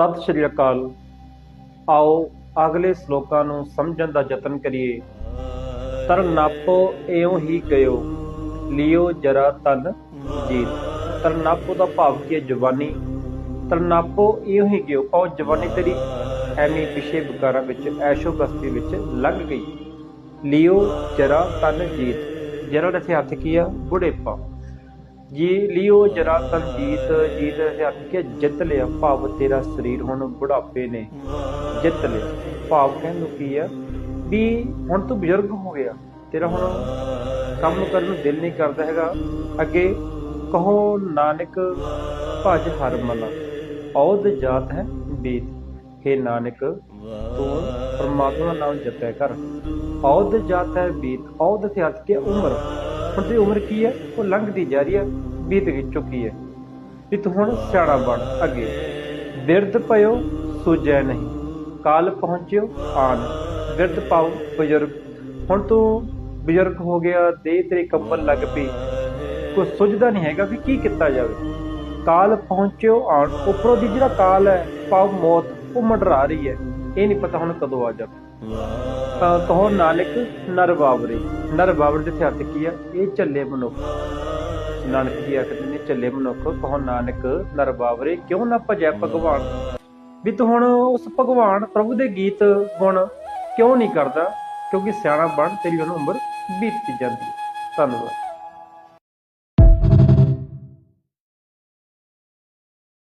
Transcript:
ਸਤਿ ਸ਼੍ਰੀ ਅਕਾਲ। ਆਓ ਅਗਲੇ ਸ਼ਲੋਕਾਂ ਨੂੰ ਸਮਝਣ ਦਾ ਯਤਨ ਕਰੀਏ। ਤਰਨਾਪੋ ਇਉਂ ਹੀ ਗਇਓ ਲਿਓ ਜਰਾ ਤਨ ਜੀਤ। ਤਰਨਾਪੋ ਦਾ ਭਾਵ ਕੀ ਹੈ? ਜਵਾਨੀ। ਤਰਨਾਪੋ ਇਉਂ ਹੀ ਗਿਓ ਉਹ ਜਵਾਨੀ ਤੇਰੀ ਐਵੇਂ ਪਿਛੇ ਵਿਕਾਰਾਂ ਵਿੱਚ, ਐਸ਼ੋ ਬਸਤੀ ਵਿੱਚ ਲੱਗ ਗਈ। ਲਿਓ ਜਰਾ ਤਨ ਜੀਤ। ਜਰਾ ਦਾ ਅਰਥ ਕੀ ਆ? ਬੁਢੇਪਾ। ਜੀ ਲਿਓ ਜਰਾ ਤਨ ਜੀਤ ਜੀਤ ਦਾ ਅਰਥ ਜਿੱਤ ਲਿਆ। ਭਾਵ ਤੇਰਾ ਸਰੀਰ ਹੁਣ ਬੁਢਾਪੇ ਨੇ। ਜਿੱਤ ਲਿਆ। ਭਾਵ ਕਹਿਣ ਨੂੰ ਕੀ ਆ? ਵੀ ਹੁਣ ਤੂੰ ਬਜ਼ੁਰਗ ਹੋ ਗਿਆ। ਤੇਰਾ ਹੁਣ ਕੰਮ ਕਰਨ ਨੂੰ ਦਿਲ ਨਹੀਂ ਕਰਦਾ ਹੈਗਾ। ਅੱਗੇ ਕਹੋ ਨਾਨਕ, ਭਜ ਹਰ ਮਲਾ। ਔਦ ਜਾਤ ਹੈ ਬੀਤ। ਹੈ ਨਾਨਕ, ਤੂੰ ਪਰਮਾਤਮਾ ਦਾ ਨਾਮ ਜਪਿਆ ਕਰ। ਔਦ ਜਾਤ ਹੈ ਬੀਤ। ਔਦ ਤੇ ਅਰਥ ਕੀ ਉਮਰ। ਹੁਣ ਤੇਰੀ ਉਮਰ ਕੀ ਹੈ? ਉਹ ਲੰਘਦੀ ਜਾ ਰਹੀ ਹੈ, ਬੀਤ ਗਈ, ਚੁੱਕੀ ਹੈ। ਵੀ ਤੂੰ ਹੁਣ ਸਿਆਣਾ ਬਣ, ਅੱਗੇ। ਬਿਰਧ ਪਇਓ ਸੁਜੈ ਨਹੀਂ। ਕਾਲ ਪਹੁੰਚਿਓ, ਆਨ। ਬਿਰਧ ਪਾਉ ਬਜ਼ੁਰਗ। ਹੁਣ ਤੂੰ ਬਜ਼ੁਰਗ ਹੋ ਗਿਆ ਦੇ ਤੇਰੇ ਕੰਬਲ ਲੱਗ ਪਈ। ਕੋਈ ਸੁਝਦਾ ਨਹੀਂ ਹੈਗਾ ਵੀ ਕੀ ਕੀਤਾ ਜਾਵੇ। ਕਾਲ ਪਹੁੰਚਿਓ, ਆਨ। ਉਪਰੋਂ ਦੀ ਜਿਹੜਾ ਕਾਲ ਹੈ ਪਾਉ ਮੌਤ, ਉਹ ਮੰਡਰਾ ਰਹੀ ਹੈ। ਇਹ ਨਹੀਂ ਪਤਾ ਹੁਣ ਕਦੋਂ ਆ ਜਾਵੇ। ਕਹੋ ਨਾਨਕ, ਨਰ ਬਾਵਰੇ ਨਰ ਬਾਵਰੇ ਦੇ ਅਰਥ ਕੀ ਆ? ਇਹ ਝੱਲੇ ਮਨੁੱਖ। ਨਾਨਕ ਜੀ ਆਖਦੇ ਨੇ ਝੱਲੇ ਮਨੁੱਖ, ਕਹੋ ਨਾਨਕ, ਨਰ ਬਾਵਰੇ ਕਿਉਂ ਨਾ ਭਜੈ ਭਗਵਾਨ? ਵੀ ਤੂੰ ਹੁਣ ਉਸ ਭਗਵਾਨ ਪ੍ਰਭੂ ਦੇ ਗੀਤ ਗੁਣ ਕਿਉਂ ਨਹੀਂ ਕਰਦਾ? ਕਿਉਂਕਿ ਸਿਆਣਾ ਬਣ, ਤੇਰੀ ਹੁਣ ਉਮਰ ਬੀਤਦੀ ਜਾਂਦੀ ਧੰਨਵਾਦ।